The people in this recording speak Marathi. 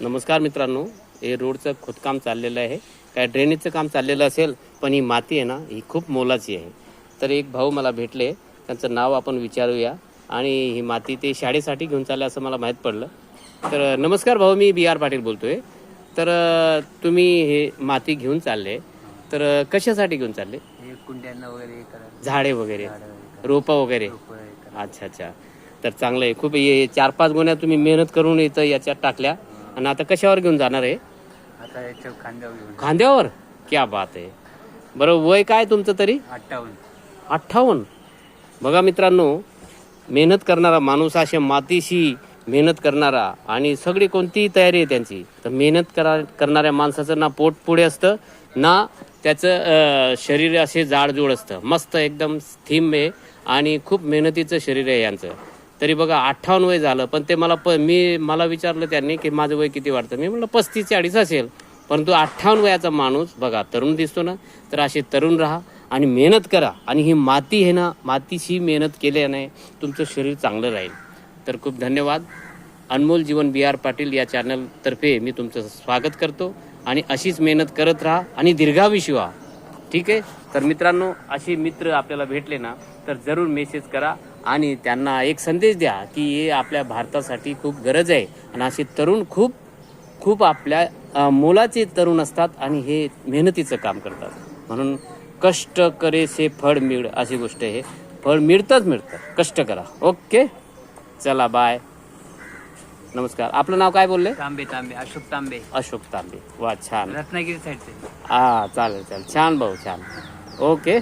नमस्कार मित्रांनो हे रोडचं खोदकाम चाललेलं आहे. काय ड्रेनेजचं काम चाललेलं असेल पण ही माती आहे ना ही खूप मोलाची आहे. तर एक भाऊ मला भेटले त्यांचं नाव आपण विचारूया. आणि ही माती ते शाळेसाठी घेऊन चालले असं मला माहीत पडलं. तर नमस्कार भाऊ मी बी आर पाटील बोलतोय. तर अ, तुम्ही हे माती घेऊन चालले. तर कशासाठी घेऊन चालले? कुंड्यांना वगैरे झाडे वगैरे. रोपं वगैरे. अच्छा अच्छा. तर चांगलं आहे. खूप हे चार पाच गोण्या तुम्ही मेहनत करून इथं याच्यात टाकल्या. आणि आता कशावर घेऊन जाणार आहे? आता याच्या खांद्यावर घेऊन खांद्यावर? क्या बात आहे. बरं वय काय तुमचं तरी? अठ्ठावन्न. अठ्ठावन्न. बघा मित्रांनो मेहनत करणारा माणूस अशा मातीशी मेहनत करणारा आणि सगळी कोणतीही तयारी आहे त्यांची. तर मेहनत करा करणाऱ्या माणसाचं ना पोट पुढे असतं ना त्याचं शरीर असे जाडजूड असतं. मस्त एकदम थीम आहे आणि खूप मेहनतीचं शरीर आहे यांचं. तरी बघा अठ्ठावन्न वय झालं पण ते मला प मी मला विचारलं त्यांनी की माझं वय किती वाढतं? मी म्हटलं पस्तीस चाळीस असेल. परंतु अठ्ठावन्न वयाचा माणूस बघा तरुण दिसतो ना तर असे तरुण राहा आणि मेहनत करा. आणि ही माती आहे ना मातीशी मेहनत केल्याने तुमचं शरीर चांगलं राहील. तर खूप धन्यवाद. अनमोल जीवन बी आर पाटील या चॅनलतर्फे मी तुमचं स्वागत करतो. आणि अशीच मेहनत करत राहा आणि दीर्घाविषयी व्हा. ठीक आहे? तर मित्रांनो असे मित्र आपल्याला भेटले ना तर जरूर मेसेज करा. आणि त्यांना एक संदेश द्या की हे आपल्या भारतासाठी खूप गरज आहे. आणि असे तरुण खूप खूप आपल्या मोलाचे तरुण असतात आणि हे मेहनतीचं काम करतात. म्हणून कष्ट करेसे फळ मिळ अशी गोष्ट आहे. फळ मिळतंच मिळतं. कष्ट करा. ओके? चला बाय. नमस्कार. आपलं नाव काय बोलले? तांबे तांबे. अशोक तांबे. अशोक तांबे. वा छान. रत्नागिरी साईडचे. हा चालेल चालेल. छान भाऊ छान. ओके.